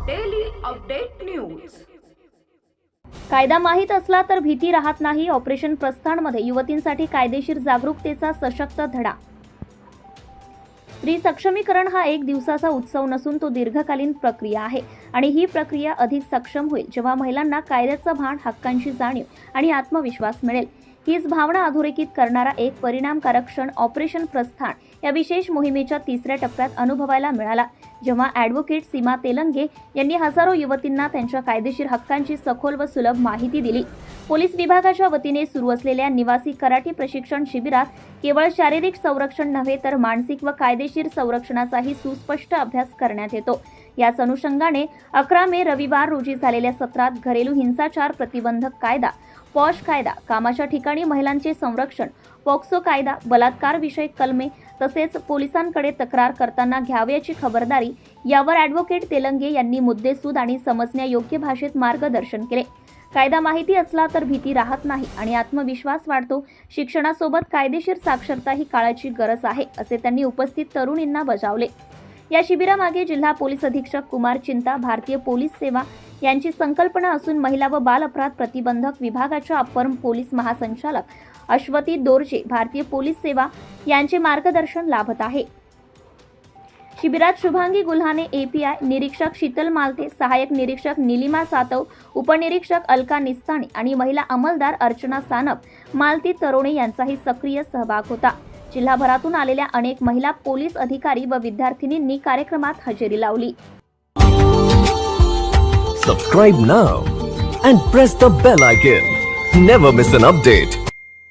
Update news कायदा माहीत असला तर भीती राहत नाही. ऑपरेशन प्रस्थानमध्ये युवतींसाठी कायदेशीर जागरूकतेचा सशक्त धडा. स्त्री सक्षमीकरण हा एक दिवसाचा उत्सव नसून तो दीर्घकालीन प्रक्रिया आहे आणि ही प्रक्रिया अधिक सक्षम होईल जेव्हा महिलांना कायद्याचं भान हक्कांची जाणीव आणि आत्मविश्वास मिळेल. हीच भावना अधोरेखित करणारा एक परिणामकारक क्षण ऑपरेशन प्रस्थान या विशेष मोहिमेच्या तिसऱ्या टप्प्यात अनुभवायला मिळाला. जेव्हा ॲडव्होकेट सीमा तेलंगे यांनी हजारो युवतींना त्यांच्या कायदेशीर हक्कांची सखोल व सुलभ माहिती दिली. पोलीस विभागाच्या वतीने सुरू असलेल्या निवासी कराटे प्रशिक्षण शिबिरात केवळ शारीरिक संरक्षण नव्हे तर मानसिक व कायदेशीर संरक्षणाचाही सुस्पष्ट अभ्यास करण्यात येतो. याच अनुषंगाने अकरा मे रविवार रोजी झालेल्या सत्रात घरेलू हिंसाचार प्रतिबंधक कायदा पॉश कायदा कामाच्या ठिकाणी महिलांचे संरक्षण पॉक्सो कायदा बलात्कार विषयक कलमे तसेच पोलिसांकडे तक्रार करताना घ्यावयाची खबरदारी यावर ॲडव्होकेट तेलंगे यांनी मुद्देसूद आणि समजण्यायोग्य भाषेत मार्गदर्शन केले. कायदा माहिती असला तर भीती राहत नाही आणि आत्मविश्वास वाढतो. शिक्षणासोबत कायदेशीर साक्षरता ही काळाची गरज आहे असे त्यांनी उपस्थित तरुणींना बजावले. या शिबिरामागे जिल्हा पोलीस अधीक्षक कुमार चिंता भारतीय पोलीस सेवा यांची संकल्पना असून महिला व बाल अपराध प्रतिबंधक विभागाच्या अपर पोलीस महासंचालक अश्वती दोरजे भारतीय पोलीस सेवा यांचे मार्गदर्शन लाभत आहे. शिबिरात शुभांगी गुल्हाने एपीआय निरीक्षक शीतल मालते सहाय्यक निरीक्षक निलिमा सातव उपनिरीक्षक अलका निस्ताने आणि महिला अंमलदार अर्चना सानप मालती तरोणे यांचाही सक्रिय सहभाग होता. जिल्हाभरातून आलेल्या अनेक महिला पोलीस अधिकारी व विद्यार्थिनींनी कार्यक्रमात हजेरी लावली. Subscribe now and press the bell icon never miss an update